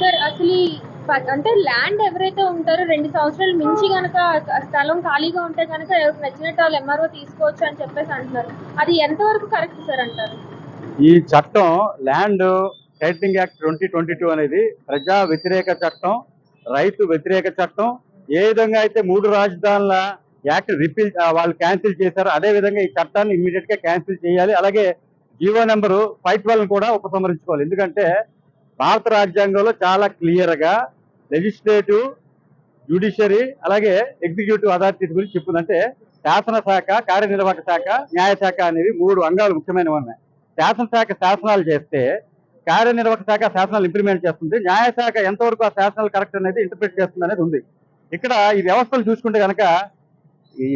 Sir అసలు అంటే land ఎవరైతే ఉంటారో రెండు సంవత్సరాలు మించి గనక స్థలం ఖాళీగా ఉంటే గనక ఎవరికి నచ్చినట్టు వాళ్ళు ఎంఆర్ఓ తీసుకోవచ్చు అని చెప్పేసి అంటున్నారు. అది ఎంతవరకు కరెక్ట్ సార్ అంటారు? ఈ చట్టం land titling act twenty twenty two అనేది ప్రజా వ్యతిరేక చట్టం రైతు వ్యతిరేక చట్టం. ఏ విధంగా అయితే మూడు రాజధానుల యాక్ట్ రిపీల్ వాళ్ళు క్యాన్సిల్ చేశారో అదే విధంగా ఈ చట్టాన్ని ఇమ్మీడియట్గా క్యాన్సిల్ చేయాలి. అలాగే జీవో నెంబరు ఫైవ్ ట్వెల్వ్ కూడా ఉపసంహరించుకోవాలి. ఎందుకంటే భారత రాజ్యాంగంలో చాలా క్లియర్గా లెజిస్లేటివ్ జ్యుడిషియరీ అలాగే ఎగ్జిక్యూటివ్ అథారిటీస్ గురించి చెప్పిందంటే శాసనశాఖ కార్యనిర్వాహక శాఖ న్యాయశాఖ అనేవి మూడు అంగాలు ముఖ్యమైనవి ఉన్నాయి శాసనశాఖ శాసనాలు చేస్తే కార్యనిర్వాహక శాఖ శాసనాలు ఇంప్లిమెంట్ చేస్తుంది. న్యాయశాఖ ఎంతవరకు ఆ శాసనాలు కరెక్ట్ అనేది ఇంటర్ప్రిట్ చేస్తుంది అనేది ఉంది. ఇక్కడ ఈ వ్యవస్థలు చూసుకుంటే కనుక ఈ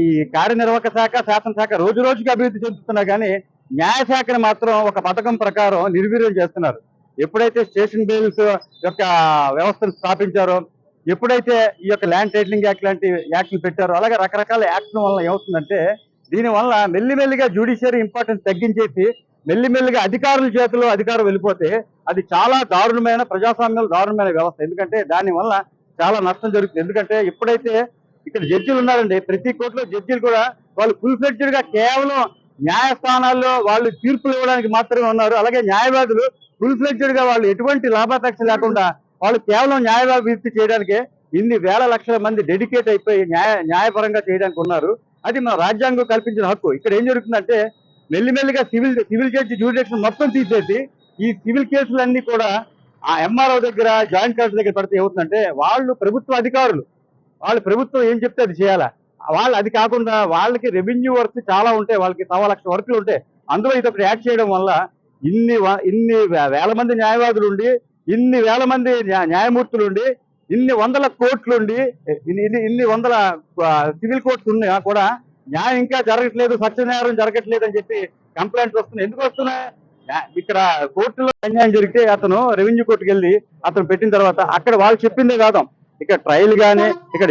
ఈ కార్యనిర్వాహక శాఖ శాసనశాఖ రోజు రోజుకి అభివృద్ధి చెందుతున్నా కానీ న్యాయశాఖను మాత్రం ఒక పథకం ప్రకారం నిర్వీర్యం చేస్తున్నారు. ఎప్పుడైతే స్టేషన్ బిల్స్ యొక్క వ్యవస్థను స్థాపించారో ఎప్పుడైతే ఈ యొక్క ల్యాండ్ టైటిలింగ్ యాక్ట్ లాంటి యాక్ట్లు పెట్టారో అలాగే రకరకాల యాక్ట్ల వల్ల ఏమవుతుందంటే దీనివల్ల మెల్లిమెల్లిగా జ్యుడిషియరీ ఇంపార్టెన్స్ తగ్గించేసి మెల్లిమెల్లిగా అధికారుల చేతిలో అధికారం వెళ్ళిపోతే అది చాలా దారుణమైన ప్రజాస్వామ్యంలో దారుణమైన వ్యవస్థ. ఎందుకంటే దానివల్ల చాలా నష్టం జరుగుతుంది. ఎందుకంటే ఎప్పుడైతే ఇక్కడ జడ్జీలు ఉన్నారండి ప్రతి కోర్టులో జడ్జీలు కూడా వాళ్ళు ఫుల్ ఫ్లెడ్జ్డ్గా కేవలం న్యాయస్థానాల్లో వాళ్ళు తీర్పులు ఇవ్వడానికి మాత్రమే ఉన్నారు. అలాగే న్యాయవాదులు ఫుల్ ఫ్లెడ్జ్డ్గా వాళ్ళు ఎటువంటి లాభాపేక్ష లేకుండా వాళ్ళు కేవలం న్యాయవాభివృద్ధి చేయడానికి ఇన్ని వేల లక్షల మంది డెడికేట్ అయిపోయి న్యాయ న్యాయపరంగా చేయడానికి ఉన్నారు. అది మన రాజ్యాంగం కల్పించిన హక్కు. ఇక్కడ ఏం జరుగుతుందంటే మెల్లిమెల్లిగా సివిల్ సివిల్ జడ్జి జ్యూడిక్షన్ మొత్తం తీసేసి ఈ సివిల్ కేసులన్నీ కూడా ఆ ఎంఆర్ఓ దగ్గర జాయింట్ కలెక్టర్ దగ్గర పడితే ఏమవుతుందంటే వాళ్ళు ప్రభుత్వ అధికారులు. వాళ్ళు ప్రభుత్వం ఏం చెప్తే అది చేయాలా? వాళ్ళు అది కాకుండా వాళ్ళకి రెవెన్యూ వర్క్ చాలా ఉంటాయి వాళ్ళకి సవా లక్ష వర్కులు ఉంటాయి. అందులో ఇదొకటి యాడ్ చేయడం వల్ల ఇన్ని ఇన్ని వేల మంది న్యాయవాదులు ఉండి ఇన్ని వేల మంది న్యాయమూర్తులు ఉండి ఇన్ని వందల కోర్టులు ఉండి ఇన్ని ఇన్ని- వందల సివిల్ కోర్ట్స్ ఉన్నా కూడా న్యాయం ఇంకా జరగట్లేదు సత్యన్యాయం జరగట్లేదు అని చెప్పి కంప్లైంట్స్ వస్తున్నాయి. ఎందుకు వస్తున్నాయి? ఇక్కడ కోర్టులో అన్యాయం జరిగితే అతను రెవెన్యూ కోర్టుకి వెళ్ళి అతను పెట్టిన తర్వాత అక్కడ వాళ్ళు చెప్పిందే కాదు. ఇక్కడ ట్రయల్ గానీ ఇక్కడ